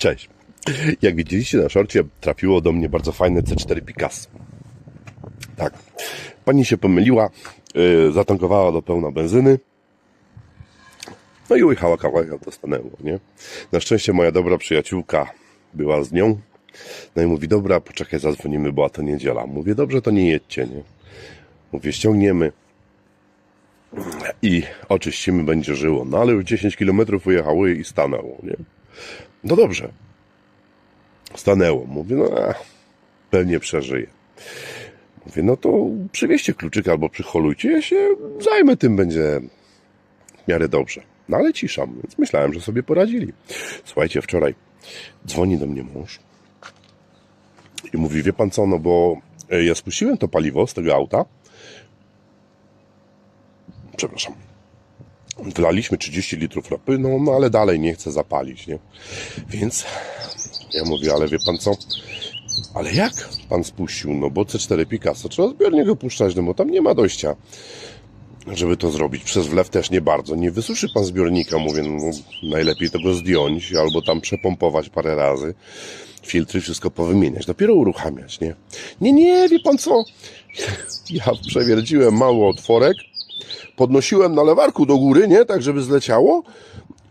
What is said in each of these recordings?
Cześć. Jak widzieliście na szorcie, trafiło do mnie bardzo fajne C4 Picasso. Tak. Pani się pomyliła, yy, zatankowała do pełna benzyny. No i ujechała kawałek auto stanęło, nie? Na szczęście moja dobra przyjaciółka była z nią. No i mówi, dobra, poczekaj, zadzwonimy, bo to niedziela. Mówię, dobrze, to nie jedźcie, nie? Mówię, ściągniemy i oczyścimy, będzie żyło. No ale już 10 km ujechały i stanęło, nie? No dobrze. Stanęło. Mówię, no a, pewnie przeżyje. Mówię, no to przywieźcie kluczyk albo przyholujcie, ja się zajmę tym, będzie w miarę dobrze. No ale cisza, więc myślałem, że sobie poradzili. Słuchajcie, wczoraj dzwoni do mnie mąż i mówi, wie pan co, no bo e, ja spuściłem to paliwo z tego auta. Przepraszam. Wlaliśmy 30 litrów ropy, no, no ale dalej nie chcę zapalić, nie? Więc ja mówię, ale wie pan co? Ale jak pan spuścił? No bo C4 Picasso trzeba zbiornik opuszczać, no bo tam nie ma dojścia, żeby to zrobić. Przez wlew też nie bardzo. Nie wysuszy pan zbiornika, mówię, no najlepiej to go zdjąć albo tam przepompować parę razy. Filtry, wszystko powymieniać, dopiero uruchamiać, nie? Nie, nie, wie pan co? Ja przewierciłem mały otworek, podnosiłem na lewarku do góry, nie? Tak, żeby zleciało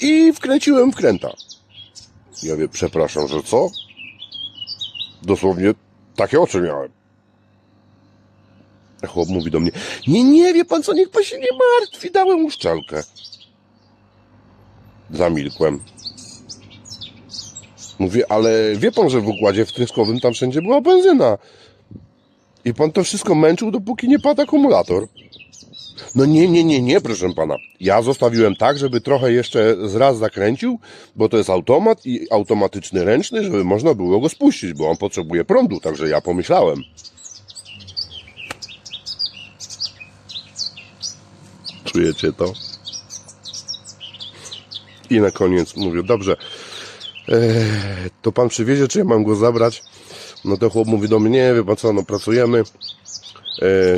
i wkręciłem wkręta. Ja wie, przepraszam, że co? Dosłownie takie oczy miałem. Chłop mówi do mnie, nie, nie, wie pan co, niech pan się nie martwi, dałem uszczelkę. Zamilkłem. Mówię, ale wie pan, że w układzie wtryskowym tam wszędzie była benzyna. I pan to wszystko męczył, dopóki nie padł akumulator. No nie, nie, nie, nie, proszę pana. Ja zostawiłem tak, żeby trochę jeszcze z raz zakręcił, bo to jest automat i automatyczny ręczny, żeby można było go spuścić, bo on potrzebuje prądu, także ja pomyślałem. Czujecie to? I na koniec mówię, dobrze, e, to pan przywiezie, czy ja mam go zabrać? No to chłop mówi do mnie, nie, wie pan co, no pracujemy,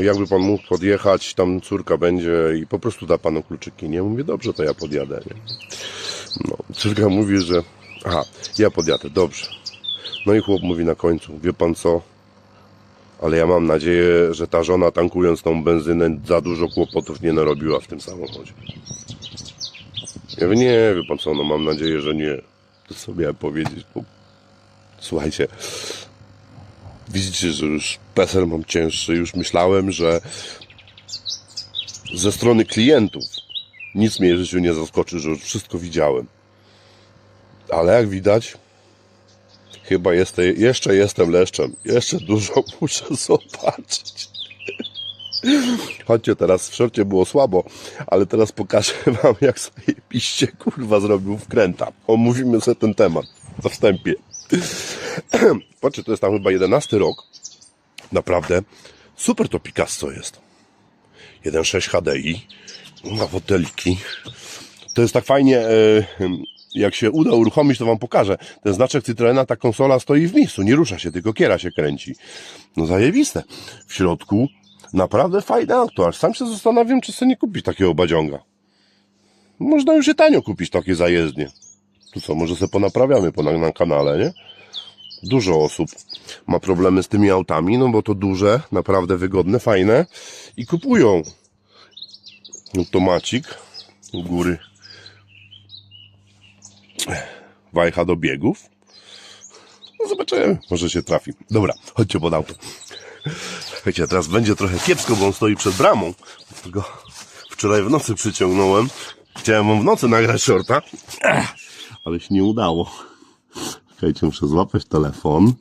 jakby pan mógł podjechać, tam córka będzie i po prostu da panu kluczyki. Nie, mówię, dobrze, to ja podjadę. Nie? No, córka mówi, że aha, ja podjadę, dobrze. No i chłop mówi na końcu, wie pan co, ale ja mam nadzieję, że ta żona tankując tą benzynę za dużo kłopotów nie narobiła w tym samochodzie. Ja mówię, nie, wie pan co, no mam nadzieję, że nie. To miałem powiedzieć, bo słuchajcie, widzicie, że już PESEL mam cięższy, już myślałem, że ze strony klientów nic mnie w życiu nie zaskoczy, że już wszystko widziałem. Ale jak widać, chyba jeszcze jestem leszczem. Jeszcze dużo muszę zobaczyć. Chodźcie, teraz w szorcie było słabo, ale teraz pokażę wam, jak sobie piście kurwa zrobił wkręta. Omówimy sobie ten temat za wstępie. Patrzcie, to jest tam chyba 11 rok. Naprawdę super to Picasso jest. 1.6 HDI, ma foteliki. To jest tak fajnie, e, jak się uda uruchomić, to wam pokażę. Ten znaczek Citroena, ta konsola stoi w miejscu, nie rusza się, tylko kiera się kręci. No zajebiste. W środku naprawdę fajne auto, sam się zastanawiam, czy sobie nie kupić takiego badziąga. Można już i tanio kupić takie zajezdnie. Tu co, może sobie ponaprawiamy po na, na kanale, nie? Dużo osób ma problemy z tymi autami, no bo to duże, naprawdę wygodne, fajne i kupują. Automacik u góry wajcha do biegów. No zobaczymy, może się trafi. Dobra, chodźcie pod auto. Słuchajcie, teraz będzie trochę kiepsko, bo on stoi przed bramą. Tego wczoraj w nocy przyciągnąłem. Chciałem w nocy nagrać shorta, ale się nie udało. Słuchajcie, muszę złapać telefon,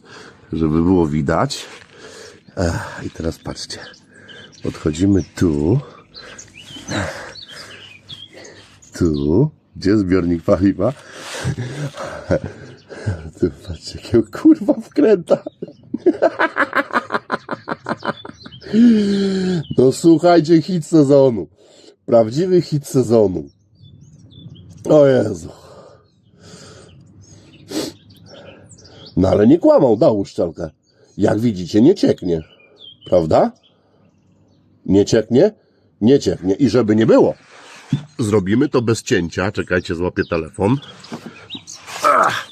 żeby było widać. Ech, I teraz patrzcie. Podchodzimy tu. Tu. Gdzie zbiornik paliwa? Tu patrzcie, jakiego kurwa wkręta. No słuchajcie, hit sezonu. Prawdziwy hit sezonu. O Jezu. No ale nie kłamał, dał uszczelkę. Jak widzicie, nie cieknie. Prawda? Nie cieknie? Nie cieknie. I żeby nie było, zrobimy to bez cięcia. Czekajcie, złapię telefon. Ach.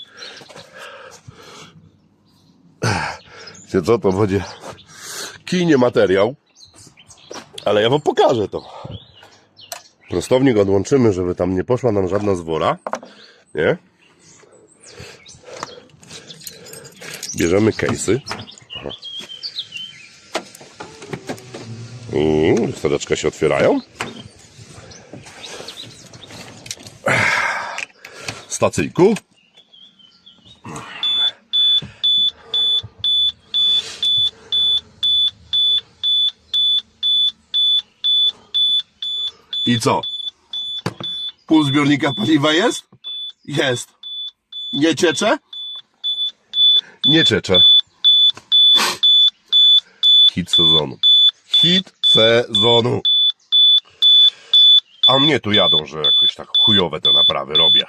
Wiecie co, to będzie kinie materiał. Ale ja wam pokażę to. Prostownik odłączymy, żeby tam nie poszła nam żadna zwora. Nie? Bierzemy case'y. I lustereczka się otwierają. Stacyjku. I co? Pół zbiornika paliwa jest? Jest. Nie ciecze? Nie ciecze. Hit sezonu. Hit sezonu. A mnie tu jadą, że jakoś tak chujowe te naprawy robię.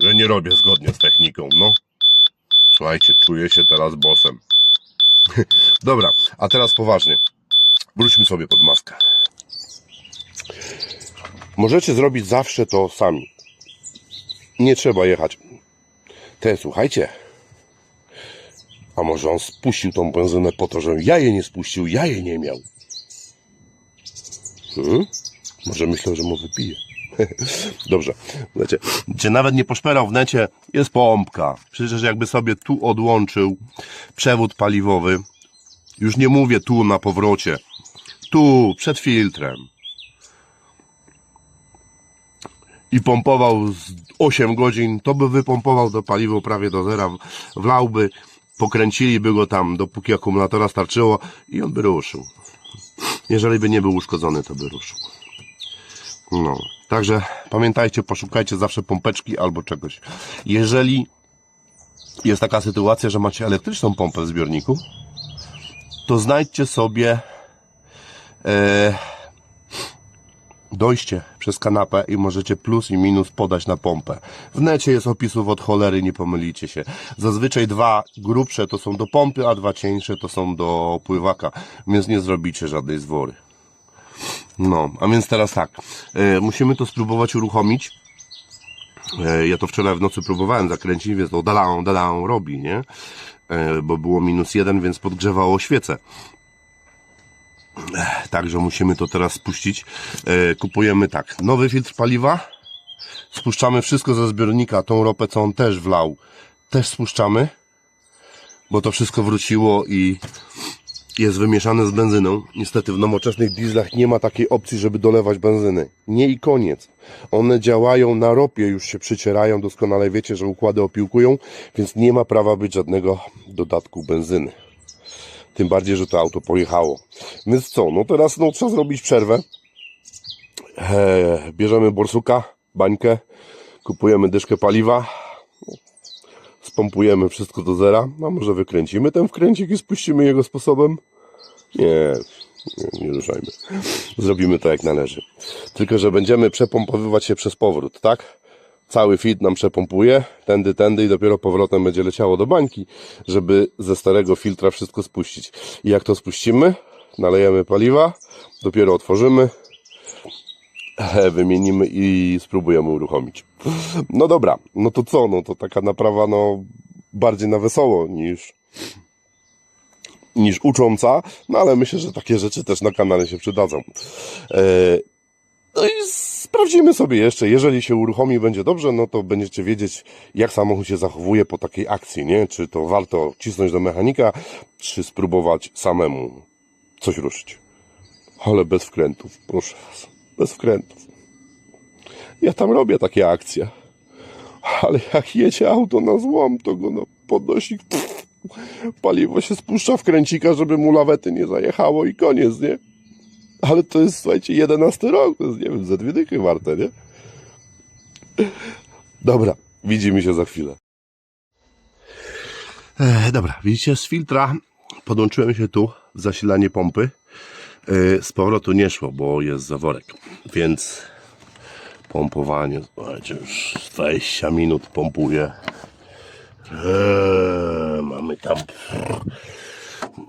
Że nie robię zgodnie z techniką, no. Słuchajcie, czuję się teraz bossem. Dobra, a teraz poważnie. Wróćmy sobie pod maskę. Możecie zrobić zawsze to sami. Nie trzeba jechać. Te, słuchajcie. A może on spuścił tą benzynę po to, że ja jej nie spuścił, ja jej nie miał. Hmm? Może myślał, że mu wypije. Dobrze. Wiecie, gdzie nawet nie poszperał w necie, jest pompka. Przecież jakby sobie tu odłączył przewód paliwowy, już nie mówię tu na powrocie, tu przed filtrem i pompował z 8 godzin, to by wypompował to paliwo prawie do zera, wlałby, pokręciliby go tam, dopóki akumulatora starczyło i on by ruszył. Jeżeli by nie był uszkodzony, to by ruszył. No, także pamiętajcie, poszukajcie zawsze pompeczki albo czegoś. Jeżeli jest taka sytuacja, że macie elektryczną pompę w zbiorniku, to znajdźcie sobie e, dojście przez kanapę i możecie plus i minus podać na pompę. W necie jest opisów od cholery, nie pomylicie się. Zazwyczaj dwa grubsze to są do pompy, a dwa cieńsze to są do pływaka, więc nie zrobicie żadnej zwory. No, a więc teraz tak, e, musimy to spróbować uruchomić. E, ja to wczoraj w nocy próbowałem zakręcić, więc to dalał, dalał robi, nie? E, bo było minus jeden, więc podgrzewało świecę. Także musimy to teraz spuścić. E, kupujemy tak, nowy filtr paliwa, spuszczamy wszystko ze zbiornika, tą ropę, co on też wlał, też spuszczamy, bo to wszystko wróciło i jest wymieszane z benzyną. Niestety w nowoczesnych dieslach nie ma takiej opcji, żeby dolewać benzyny. Nie i koniec. One działają na ropie, już się przycierają, doskonale wiecie, że układy opiłkują, więc nie ma prawa być żadnego dodatku benzyny. Tym bardziej, że to auto pojechało. Więc co, no teraz no, trzeba zrobić przerwę. Eee, bierzemy borsuka, bańkę, kupujemy dyszkę paliwa, spompujemy wszystko do zera, a może wykręcimy ten wkręcik i spuścimy jego sposobem? Nie, nie, nie ruszajmy. Zrobimy to jak należy. Tylko, że będziemy przepompowywać się przez powrót, tak? Cały fit nam przepompuje, tędy, tędy i dopiero powrotem będzie leciało do bańki, żeby ze starego filtra wszystko spuścić. I jak to spuścimy, nalejemy paliwa, dopiero otworzymy, wymienimy i spróbujemy uruchomić. No dobra, no to co, no to taka naprawa, no bardziej na wesoło niż niż ucząca, no ale myślę, że takie rzeczy też na kanale się przydadzą. E, no i sprawdzimy sobie jeszcze, jeżeli się uruchomi będzie dobrze, no to będziecie wiedzieć, jak samochód się zachowuje po takiej akcji, nie? Czy to warto cisnąć do mechanika, czy spróbować samemu coś ruszyć. Ale bez wkrętów, proszę was, bez wkrętów. Ja tam robię takie akcje. Ale jak jedzie auto na złom, to go no podnosi. Pff, paliwo się spuszcza w kręcika, żeby mu lawety nie zajechało i koniec, nie? Ale to jest, słuchajcie, 11 rok, to jest, nie wiem, ze dwie dychy warte, nie? Dobra, widzimy się za chwilę. E, dobra, widzicie, z filtra podłączyłem się tu w zasilanie pompy. E, z powrotu nie szło, bo jest zaworek, więc pompowanie, słuchajcie, już 20 minut pompuje. Eee, mamy tam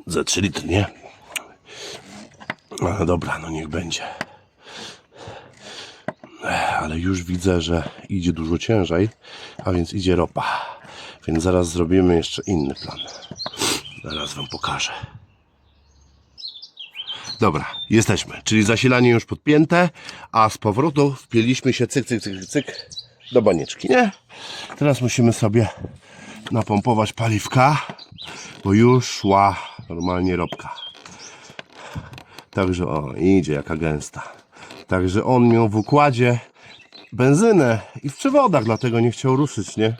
ze 3 litry, nie? No dobra, no niech będzie. Ale już widzę, że idzie dużo ciężej, a więc idzie ropa. Więc zaraz zrobimy jeszcze inny plan. Zaraz wam pokażę. Dobra, jesteśmy. Czyli zasilanie już podpięte, a z powrotu wpięliśmy się cyk, cyk, cyk, cyk do banieczki, nie? Teraz musimy sobie napompować paliwka, bo już szła normalnie ropka. Także o, idzie jaka gęsta. Także on miał w układzie benzynę i w przewodach, dlatego nie chciał ruszyć, nie?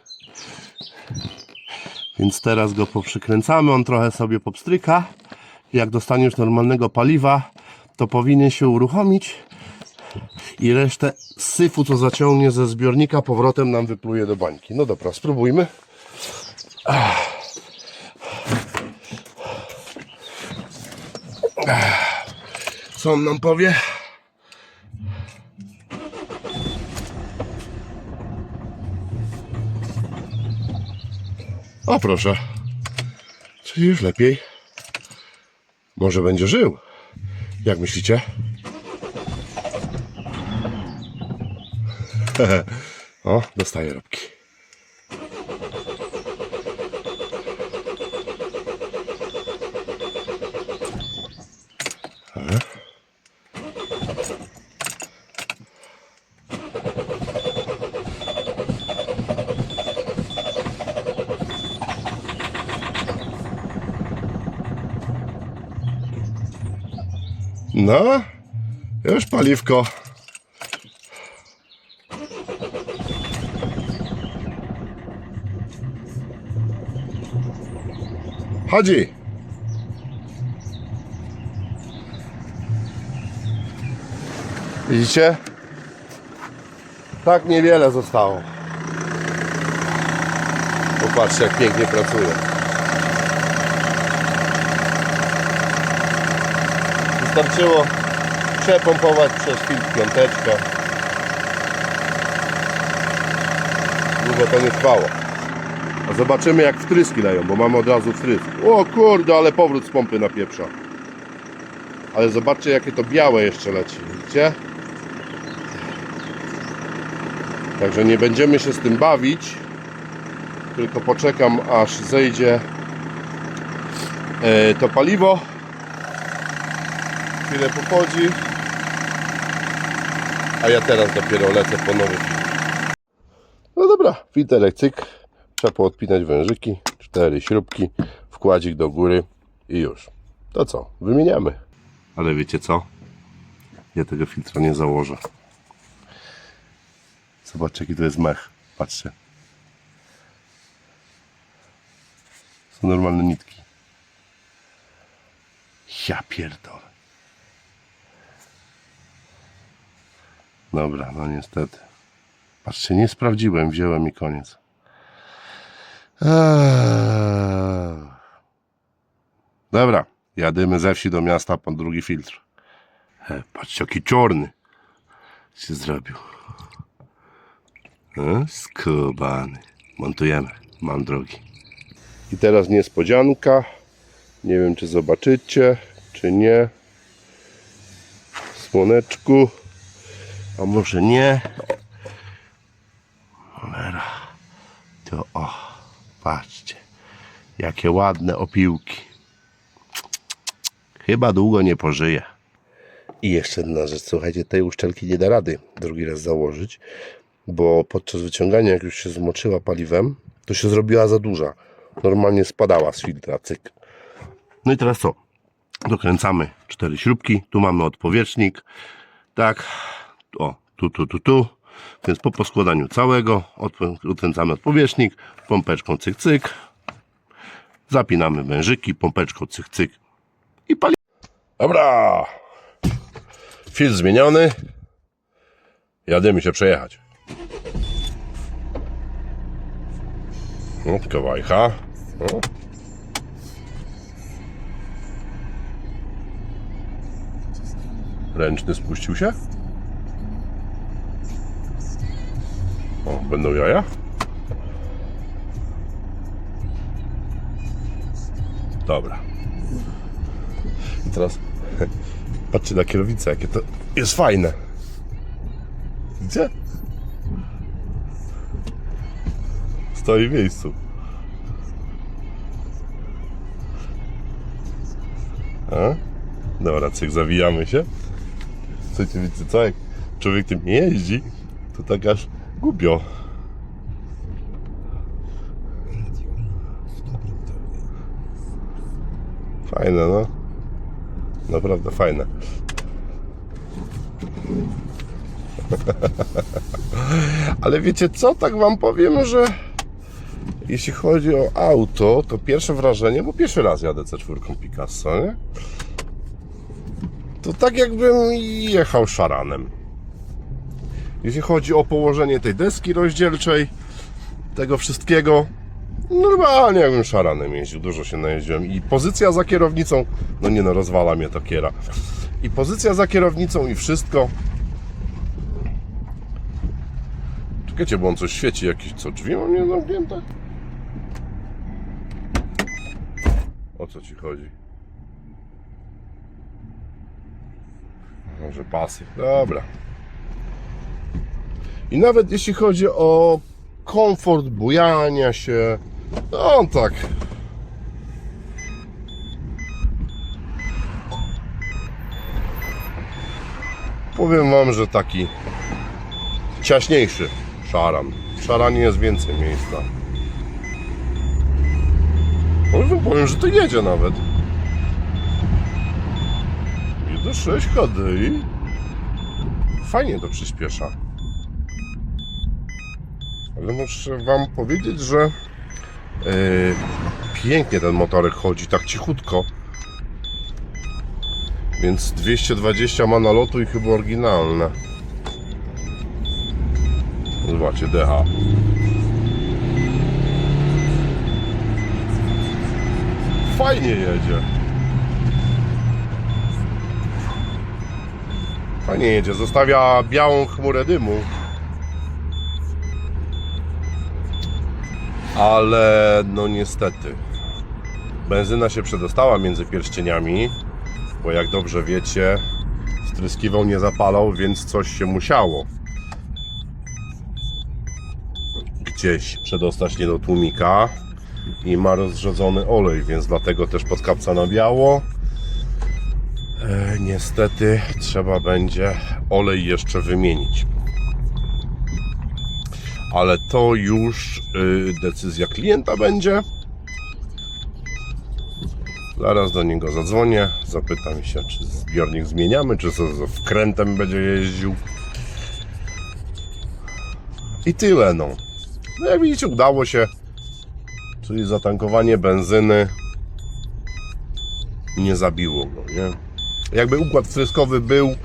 Więc teraz go poprzykręcamy, on trochę sobie popstryka. Jak dostaniesz normalnego paliwa, to powinien się uruchomić i resztę syfu, co zaciągnie ze zbiornika, powrotem nam wypluje do bańki. No dobra, spróbujmy. Co on nam powie? O proszę. Czyli już lepiej. Może będzie żył. Jak myślicie? o, dostaje robki. No, już paliwko. Chodzi. Widzicie? Tak niewiele zostało. Popatrzcie, jak pięknie pracuje. Wystarczyło przepompować przez filtr piąteczkę. Długo to nie trwało. A zobaczymy jak wtryski dają, bo mamy od razu wtrysk. O kurde, ale powrót z pompy na pieprza. Ale zobaczcie jakie to białe jeszcze leci, widzicie? Także nie będziemy się z tym bawić, tylko poczekam aż zejdzie e, to paliwo. Chwilę pochodzi. A ja teraz dopiero lecę po nowy. No dobra, filterek cyk. Trzeba poodpinać wężyki, cztery śrubki, wkładzik do góry i już. To co? Wymieniamy. Ale wiecie co? Ja tego filtra nie założę. Zobaczcie jaki to jest mech. Patrzcie. Są normalne nitki. Ja pierdolę. Dobra, no niestety. Patrzcie, nie sprawdziłem, wziąłem i koniec. Eee. Dobra, jadymy ze wsi do miasta po drugi filtr. E, patrzcie, jaki czarny się zrobił. E, skubany. Montujemy, mam drogi. I teraz niespodzianka. Nie wiem, czy zobaczycie, czy nie. W słoneczku. A może nie. Cholera. To o, patrzcie. Jakie ładne opiłki. Chyba długo nie pożyje. I jeszcze jedna rzecz, słuchajcie, tej uszczelki nie da rady drugi raz założyć, bo podczas wyciągania, jak już się zmoczyła paliwem, to się zrobiła za duża. Normalnie spadała z filtra, cyk. No i teraz co? Dokręcamy cztery śrubki, tu mamy odpowietrznik, tak, o, tu, tu, tu, tu. Więc po poskładaniu całego odkręcamy odpowietrznik, pompeczką cyk, cyk. Zapinamy wężyki, pompeczką cyk, cyk i pali. Dobra. Filtr zmieniony. Jadymy się przejechać. O, kawajcha. Ręczny spuścił się? O, będą jaja? Dobra. I teraz patrzcie na kierownicę, jakie to jest fajne. Gdzie? Stoi w miejscu. A? Dobra, cyk, zawijamy się. Słuchajcie, wiecie co, jak człowiek tym jeździ, to tak aż głupio. Fajne, no. Naprawdę fajne. Ale wiecie co, tak wam powiem, że jeśli chodzi o auto, to pierwsze wrażenie, bo pierwszy raz jadę C4 Picasso, nie? To tak jakbym jechał szaranem. Jeśli chodzi o położenie tej deski rozdzielczej, tego wszystkiego, normalnie jakbym szaranem jeździł, dużo się najeździłem. I pozycja za kierownicą, no nie no, rozwala mnie to kiera. I pozycja za kierownicą i wszystko. Czekajcie, bo on coś świeci, jakieś co, drzwi mam nie zamknięte? O co ci chodzi? Może pasy. Dobra. I nawet jeśli chodzi o komfort bujania się, no on tak. Powiem wam, że taki ciaśniejszy szaran. W szaranie jest więcej miejsca. Może powiem, że to jedzie nawet. 1.6 HDI. Fajnie to przyspiesza. Ale muszę Wam powiedzieć, że yy, pięknie ten motorek chodzi, tak cichutko. Więc 220 ma nalotu i chyba oryginalne. Zobaczcie, DH. Fajnie jedzie. Fajnie jedzie, zostawia białą chmurę dymu. Ale no niestety. Benzyna się przedostała między pierścieniami, bo jak dobrze wiecie, stryskiwał nie zapalał, więc coś się musiało gdzieś przedostać nie do tłumika i ma rozrzedzony olej, więc dlatego też podkapca na biało. E, niestety trzeba będzie olej jeszcze wymienić. Ale to już y, decyzja klienta będzie. Zaraz do niego zadzwonię, zapytam się, czy zbiornik zmieniamy, czy co z wkrętem będzie jeździł. I tyle, no. No jak widzicie, udało się. Czyli zatankowanie benzyny nie zabiło go, nie? Jakby układ wtryskowy był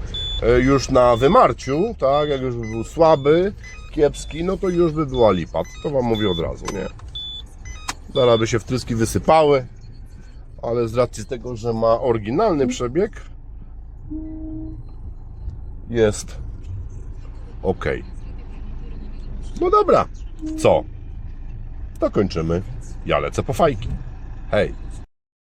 e, już na wymarciu, tak, jak już by był słaby, kiepski, no to już by była lipa. To wam mówię od razu, nie? Zaraz by się wtryski wysypały, ale z racji tego, że ma oryginalny przebieg, jest ok. No dobra, co? To kończymy. Ja lecę po fajki. Hej!